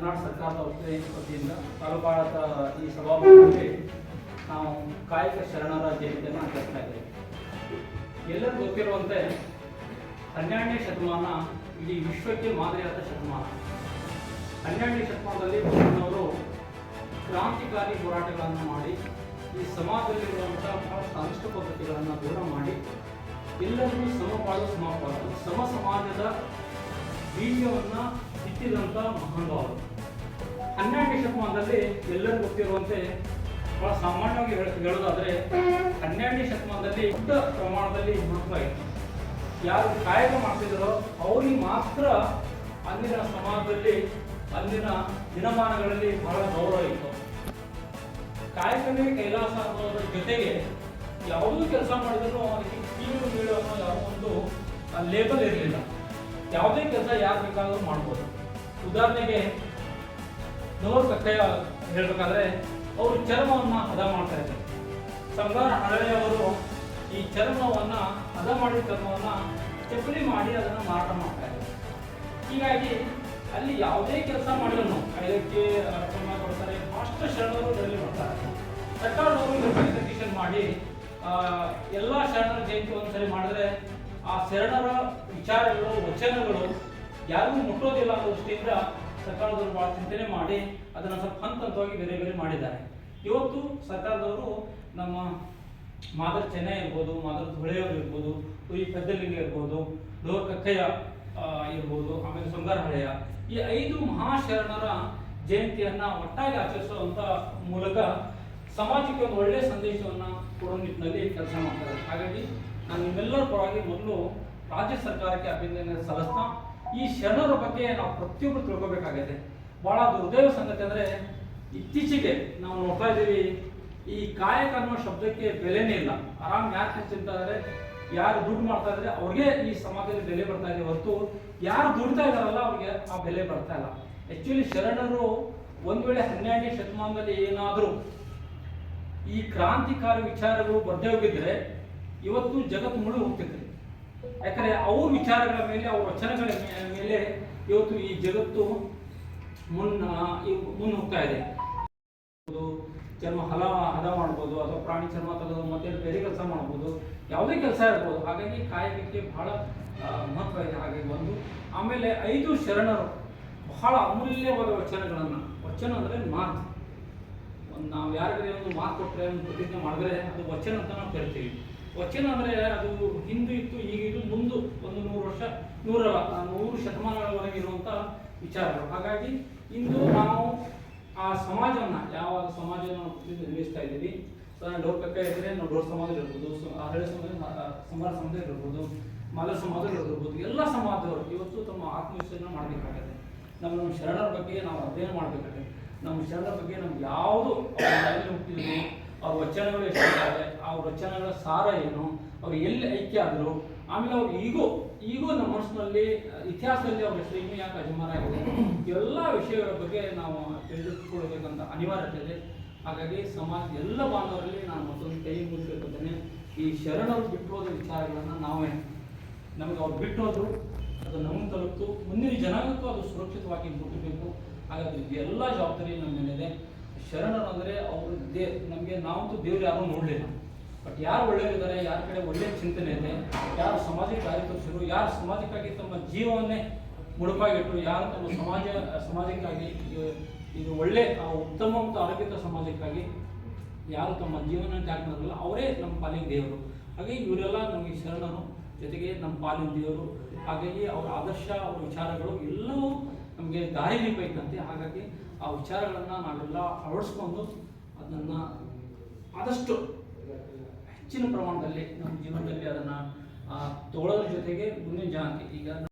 ಸರ್ಕಾರದ ವತಿ- ವತಿಯಿಂದ ತಾಲೂಕಾಡಳಿತ ಈ ಸಭಾಭವನದಲ್ಲಿ ನಾವು ಕಾಯಕ ಶರಣರ ಜಯಂತಿಯನ್ನು ಆಚರಿಸ್ತಾ ಇದ್ದೇವೆ. ಎಲ್ಲರೂ ಗೊತ್ತಿರುವಂತೆ ಹನ್ನೆರಡನೇ ಶತಮಾನ ಇಡೀ ವಿಶ್ವಕ್ಕೆ ಮಾದರಿಯಾದ ಶತಮಾನ. ಹನ್ನೆರಡನೇ ಶತಮಾನದಲ್ಲಿ ಬಸವಣ್ಣವರು ಕ್ರಾಂತಿಕಾರಿ ಹೋರಾಟಗಳನ್ನು ಮಾಡಿ, ಈ ಸಮಾಜದಲ್ಲಿರುವಂತಹ ಬಹಳಷ್ಟು ಅನಿಷ್ಟ ಪದ್ಧತಿಗಳನ್ನು ದೂರ ಮಾಡಿ ಎಲ್ಲರಿಗೂ ಸಮಪಾಲು ಸಮಪಾಲು, ಸಮ ಸಮಾಜದ ಬೀಜವನ್ನು ಬಿತ್ತಿದಂಥ ಮಹಾನುಭಾವರು ಹನ್ನೆರಡನೇ ಶತಮಾನದಲ್ಲಿ ಎಲ್ಲರೂ ಗೊತ್ತಿರುವಂತೆ ಬಹಳ ಸಾಮಾನ್ಯವಾಗಿ ಹೇಳ ಹೇಳೋದಾದ್ರೆ ಹನ್ನೆರಡನೇ ಶತಮಾನದಲ್ಲಿ ದೊಡ್ಡ ಪ್ರಮಾಣದಲ್ಲಿ ಮಹತ್ವ ಇತ್ತು ಯಾರು ಕಾಯಕ ಮಾಡ್ತಿದ್ರೋ ಅವ್ರಿಗೆ ಮಾತ್ರ ಅಂದಿನ ಸಮಾಜದಲ್ಲಿ ಅಂದಿನ ದಿನಮಾನಗಳಲ್ಲಿ ಬಹಳ ಗೌರವ ಇತ್ತು. ಕಾಯಕವೇ ಕೈಲಾಸ ಅನ್ನೋದ್ರ ಜೊತೆಗೆ ಯಾವುದೂ ಕೆಲಸ ಮಾಡಿದ್ರು, ಅವನಿಗೆ ಕೀಳು ಬೀಳು ಅನ್ನೋ ಯಾವ ಒಂದು ಲೇಬಲ್ ಇರಲಿಲ್ಲ. ಯಾವುದೇ ಕೆಲಸ ಯಾರು ಬೇಕಾದರೂ ಮಾಡ್ಬೋದು. ಉದಾಹರಣೆಗೆ, ನೋರ್ ಕಕ್ಕಯ್ಯ ಹೇಳ್ಬೇಕಾದ್ರೆ, ಅವರು ಚರ್ಮವನ್ನ ಹದ ಮಾಡ್ತಾ ಇದ್ದಾರೆ. ಸಂಗಾರ ಹಳೆಯವರು ಈ ಚರ್ಮವನ್ನ ಹದ ಮಾಡಿದ ಚರ್ಮವನ್ನ ಚಪ್ಪಲಿ ಮಾಡಿ ಅದನ್ನ ಮಾರಾಟ ಮಾಡ್ತಾ ಇದ್ದಾರೆ. ಹೀಗಾಗಿ ಅಲ್ಲಿ ಯಾವುದೇ ಕೆಲಸ ಮಾಡಿದ್ರು ಐದಕ್ಕೆ ಕ್ರಮ ಕೊಡ್ತಾರೆ ಅಷ್ಟು ಶರಣರು ಇದರಲ್ಲಿ ಬರ್ತಾರೆ. ಸರ್ಕಾರದವರು ಮಾಡಿ ಎಲ್ಲ ಶರಣರ ಜಯಂತಿ ಒಂದ್ಸರಿ ಮಾಡಿದ್ರೆ ಆ ಶರಣರ ವಿಚಾರಗಳು, ವಚನಗಳು ಯಾರಿಗೂ ಮುಟ್ಟೋದಿಲ್ಲ ಅನ್ನೋ ದೃಷ್ಟಿಯಿಂದ ಸರ್ಕಾರದವರು ಭಾಳ ಚಿಂತನೆ ಮಾಡಿ ಅದನ್ನು ಸ್ವಲ್ಪ ಹಂತ ಹಂತವಾಗಿ ಬೇರೆ ಬೇರೆ ಮಾಡಿದ್ದಾರೆ. ಇವತ್ತು ಸರ್ಕಾರದವರು ನಮ್ಮ ಮಾದರ್ ಚೆನ್ನೈ ಇರ್ಬೋದು, ಮಾದರ್ ಧುಳೆಯವರು ಇರ್ಬೋದು ಈ ಪೆದ್ದಲಿಂಗ ಇರ್ಬೋದು ಡೋರ್ ಕಕ್ಕಯ್ಯ ಇರ್ಬೋದು, ಆಮೇಲೆ ಸುಂದರ ಹಳೆಯ ಈ ಐದು ಮಹಾಶರಣರ ಜಯಂತಿಯನ್ನ ಒಟ್ಟಾಗಿ ಆಚರಿಸುವಂತ ಮೂಲಕ ಸಮಾಜಕ್ಕೆ ಒಂದು ಒಳ್ಳೆಯ ಸಂದೇಶವನ್ನ ಕೊಡೋ ನಿಟ್ಟಿನಲ್ಲಿ ಕೆಲಸ ಮಾಡ್ತಾರೆ. ಹಾಗಾಗಿ ನಾನು ನಿಮ್ಮೆಲ್ಲರ ಪರವಾಗಿ ಮೊದಲು ರಾಜ್ಯ ಸರ್ಕಾರಕ್ಕೆ ಅಭಿನಂದನೆ ಸಲ್ಲಿಸ್ತಾ, ಈ ಶರಣರ ಬಗ್ಗೆ ನಾವು ಪ್ರತಿಯೊಬ್ಬರು ತಿಳ್ಕೋಬೇಕಾಗಿದೆ ಬಹಳ ದುರ್ದೈವ ಸಂಗತಿ ಅಂದರೆ ಇತ್ತೀಚೆಗೆ ನಾವು ನೋಡ್ತಾ ಇದ್ದೀವಿ, ಈ ಕಾಯಕ ಅನ್ನೋ ಶಬ್ದಕ್ಕೆ ಬೆಲೆನೇ ಇಲ್ಲ. ಆರಾಮ್ ಯಾಕೆ ತಿಂತಾರೆ ಯಾರು ದುಡ್ಡು ಮಾಡ್ತಾ ಇದ್ರೆ, ಅವ್ರಿಗೆ ಈ ಸಮಾಜದಲ್ಲಿ ಬೆಲೆ ಬರ್ತಾ ಇದೆ ಹೊರತು ಯಾರು ದುಡ್ತಾ ಇದಾರಲ್ಲ ಅವ್ರಿಗೆ ಆ ಬೆಲೆ ಬರ್ತಾ ಇಲ್ಲ. ಆ್ಯಕ್ಚುಲಿ ಶರಣರು ಒಂದ್ ವೇಳೆ ಹನ್ನೆರಡನೇ ಶತಮಾನದಲ್ಲಿ ಏನಾದರೂ ಈ ಕ್ರಾಂತಿಕಾರಿ ವಿಚಾರಗಳು ಬರ್ದೇ ಹೋಗಿದ್ರೆ ಇವತ್ತು ಜಗತ್ತು ಮುಳು ಹೋಗ್ತಿತ್ತು ಯಾಕಂದ್ರೆ ಅವ್ರ ವಿಚಾರಗಳ ಮೇಲೆ, ಅವ್ರ ವಚನಗಳ ಮೇಲೆ ಇವತ್ತು ಈ ಜಗತ್ತು ಮುನ್ನ ಮುನ್ನ ಹೋಗ್ತಾ ಇದೆ. ಚರ್ಮ ಹಲ, ಹದ ಮಾಡ್ಬೋದು, ಅಥವಾ ಪ್ರಾಣಿ ಚರ್ಮ ತೆಗೆದು ಮತ್ತೆ ಬೇರೆ ಕೆಲಸ ಮಾಡ್ಬೋದು, ಯಾವುದೇ ಕೆಲಸ ಇರ್ಬೋದು. ಹಾಗಾಗಿ ಕಾಯಕಕ್ಕೆ ಬಹಳ ಮಹತ್ವ ಇದೆ. ಹಾಗೆ ಒಂದು, ಆಮೇಲೆ ಐದು ಶರಣರು ಬಹಳ ಅಮೂಲ್ಯವಾದ ವಚನಗಳನ್ನು, ವಚನ ಅಂದರೆ ಮಾತು. ಒಂದು ನಾವು ಯಾರಿಗೆ ಒಂದು ಮಾತು ಕೊಟ್ಟರೆ ಒಂದು ಪ್ರತಿಜ್ಞೆ ಮಾಡಿದ್ರೆ ಅದು ವಚನ ಅಂತ ನಾವು ಕರಿತೀವಿ. ವಚನ ಅಂದರೆ ಅದು ಹಿಂದೂ ಇತ್ತು, ಈಗ ಇದು ಮುಂದು ಒಂದು ನೂರು ವರ್ಷ, ನೂರ, ನೂರು ಶತಮಾನಗಳವರೆಗೆ ಇರುವಂಥ ವಿಚಾರಗಳು. ಹಾಗಾಗಿ ಇಂದು ನಾವು ಆ ಸಮಾಜವನ್ನು ಯಾವ ಸಮಾಜವನ್ನು ನಾವು ಇದ್ದೀವಿ ಡೋರ್ ಕಕ್ಕ ಇದ್ರೆ ನಾವು ಡೋರ್ ಸಮಾಜ ಇರ್ಬೋದು ಹಳೆ ಸಮಾಜ ಸಮಾಜ ಸಮಾಜ ಇರ್ಬೋದು, ಮಲ ಸಮಾಜ ಇರ್ಬೋದು, ಎಲ್ಲ ಸಮಾಜದವರು ಇವತ್ತು ತಮ್ಮ ಆತ್ಮವಿಶ್ವಾಸ ಮಾಡಬೇಕಾಗತ್ತೆ. ನಮ್ಮ ನಮ್ಮ ಶರಣರ ಬಗ್ಗೆ ನಾವು ಅಧ್ಯಯನ ಮಾಡಬೇಕಾಗುತ್ತೆ. ನಮ್ಮ ಶರಣರ ಬಗ್ಗೆ ನಮ್ಗೆ ಯಾವುದು ಮುಟ್ಟಿದ್ರು ಅವ್ರ ವಚನಗಳು ಎಷ್ಟಿದ್ದಾವೆ ಅವ್ರ ವಚನಗಳ ಸಾರ ಏನು, ಅವ್ರು ಎಲ್ಲಿ ಐಕ್ಯ ಆದರು, ಆಮೇಲೆ ಅವ್ರು ಈಗೂ ಈಗೂ ನಮ್ಮ ಮನಸ್ಸಿನಲ್ಲಿ, ಇತಿಹಾಸದಲ್ಲಿ ಅವ್ರ ಹೆಸರು ಇನ್ನೂ ಯಾಕೆ ಅಜಮಾನ ಆಗಿದೆ? ಎಲ್ಲ ವಿಷಯಗಳ ಬಗ್ಗೆ ನಾವು ತಿಳಿದುಕೊಳ್ಳಬೇಕಂತ ಅನಿವಾರ್ಯತೆ ಇದೆ. ಹಾಗಾಗಿ ಸಮಾಜ, ಎಲ್ಲ ಬಾಂಧವರಲ್ಲಿ ನಾನು ಮತ್ತೊಂದು ಕೈ ಮುಗಿಸ್ಬೇಕಂತಾನೆ ಈ ಶರಣರು ಬಿಟ್ಟು ಹೋದ ವಿಚಾರಗಳನ್ನು ನಾವೇ, ನಮಗೆ ಅವ್ರು ಬಿಟ್ಟು ಹೋದ್ರು ಅದು ನಮ್ಮ ತಲುಪ್ತು. ಮುಂದಿನ ಜನಾಂಗಕ್ಕೂ ಅದು ಸುರಕ್ಷಿತವಾಗಿ ಮುಟ್ಟಬೇಕು ಹಾಗಾಗಿ ಎಲ್ಲ ಜವಾಬ್ದಾರಿ ನಮ್ಮ ಮೇಲಿದೆ. ಶರಣರು ಅಂದರೆ ಅವರು ದೇ ನಮಗೆ ನಾವಂತೂ ದೇವ್ರು ಯಾರೂ ನೋಡಲಿಲ್ಲ. ಬಟ್ ಯಾರು ಒಳ್ಳೆಯರಿದ್ದಾರೆ ಯಾರ ಕಡೆ ಒಳ್ಳೆಯ ಚಿಂತನೆ ಇದೆ, ಯಾರು ಸಮಾಜಕ್ಕೆ ಕಾರ್ಯಕರ್ತರು ಯಾರು ಸಮಾಜಕ್ಕಾಗಿ ತಮ್ಮ ಜೀವವನ್ನೇ ಮುಡುಪಾಗಿಟ್ಟು ಯಾರು ತಮ್ಮ ಸಮಾಜ, ಸಮಾಜಕ್ಕಾಗಿ, ಇದು- ಒಳ್ಳೆ ಉತ್ತಮ ಮತ್ತು ಆರೋಗ್ಯದ ಸಮಾಜಕ್ಕಾಗಿ ಯಾರು ತಮ್ಮ ಜೀವನ ತ್ಯಾಗ ಮಾಡಲ್ಲ ಅವರೇ ನಮ್ಮ ಪಾಲಿನ ದೇವರು. ಹಾಗೆ ಇವರೆಲ್ಲ ನಮಗೆ ಶರಣರು ಜೊತೆಗೆ ನಮ್ಮ ಪಾಲಿನ ದೇವರು. ಹಾಗಾಗಿ ಅವರ ಆದರ್ಶ, ಅವರ ವಿಚಾರಗಳು ಎಲ್ಲವೂ ನಮಗೆ ದಾರಿ ಬೇಕಾಯ್ತಂತೆ ಹಾಗಾಗಿ ಆ ವಿಚಾರಗಳನ್ನು ನಾವೆಲ್ಲ ಅಳವಡಿಸ್ಕೊಂಡು ಅದನ್ನು ಆದಷ್ಟು ಹೆಚ್ಚಿನ ಪ್ರಮಾಣದಲ್ಲಿ ನಮ್ಮ ಜೀವನದಲ್ಲಿ ಅದನ್ನು ತಗೊಳ್ಳೋದ್ರ ಜೊತೆಗೆ ಮುಂದಿನ ಜಾಗಕ್ಕೆ ಈಗ